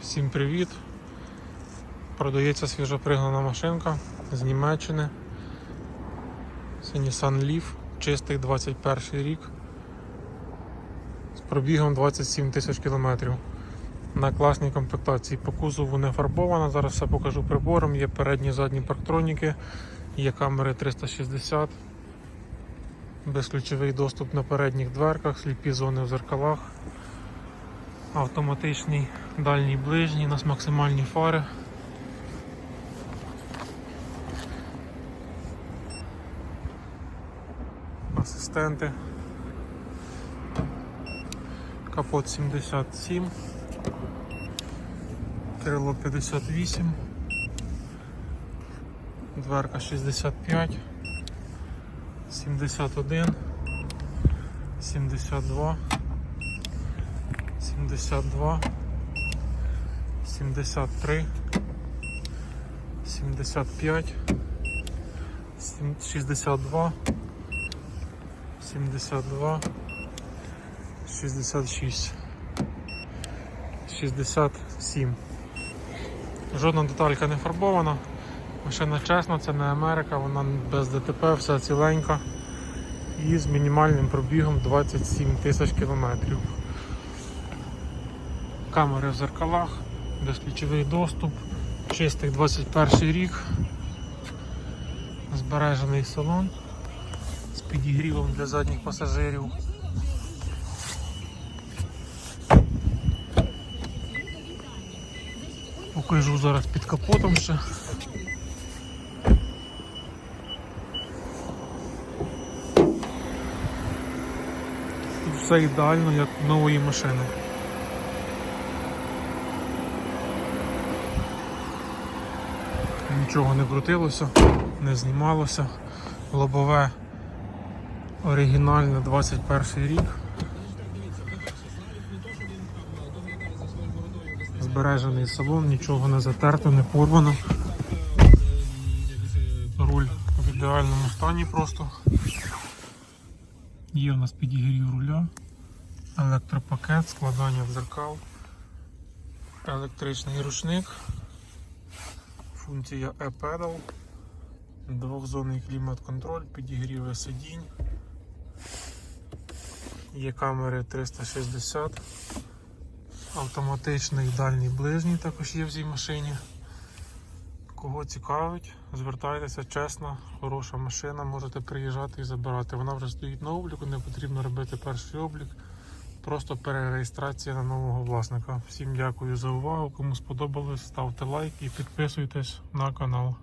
Всім привіт! Продається свіжопригнана машинка з Німеччини. Це Nissan Leaf, чистий 21 рік. З пробігом 27 тисяч кілометрів. На класній комплектації. По кузову не фарбована. Зараз все покажу прибором. Є передні задні парктроніки, є камери 360, безключовий доступ на передніх дверках, сліпі зони в зеркалах автоматичний дальній ближній, у нас максимальні фари. Асистенти. Капот 77, крило 58, дверка 65, 71, 72. 72, 73, 75, 62, 72, 66, 67. Жодна деталька не фарбована. Машина чесна, це не Америка, вона без ДТП, вся ціленька і з мінімальним пробігом 27 тисяч кілометрів камери в зеркалах, безключовий доступ, чистий 21 рік, збережений салон з підігрівом для задніх пасажирів. Покажу зараз під капотом ще. Все ідеально, як нової машини. Нічого не крутилося, не знімалося. Лобове оригінальне 21 рік. Збережений салон, нічого не затерто, не порвано. Руль в ідеальному стані просто. Є у нас підігрів руля, електропакет, складання дзеркал, електричний рушник. Функція e-pedal, двохзонний клімат-контроль, підігріви сидінь. Є камери 360, автоматичний дальній ближній також є в цій машині. Кого цікавить, звертайтеся чесно, хороша машина, можете приїжджати і забирати. Вона вже стоїть на обліку, не потрібно робити перший облік. Просто перереєстрація на нового власника. Всім дякую за увагу. Кому сподобалось, ставте лайк і підписуйтесь на канал.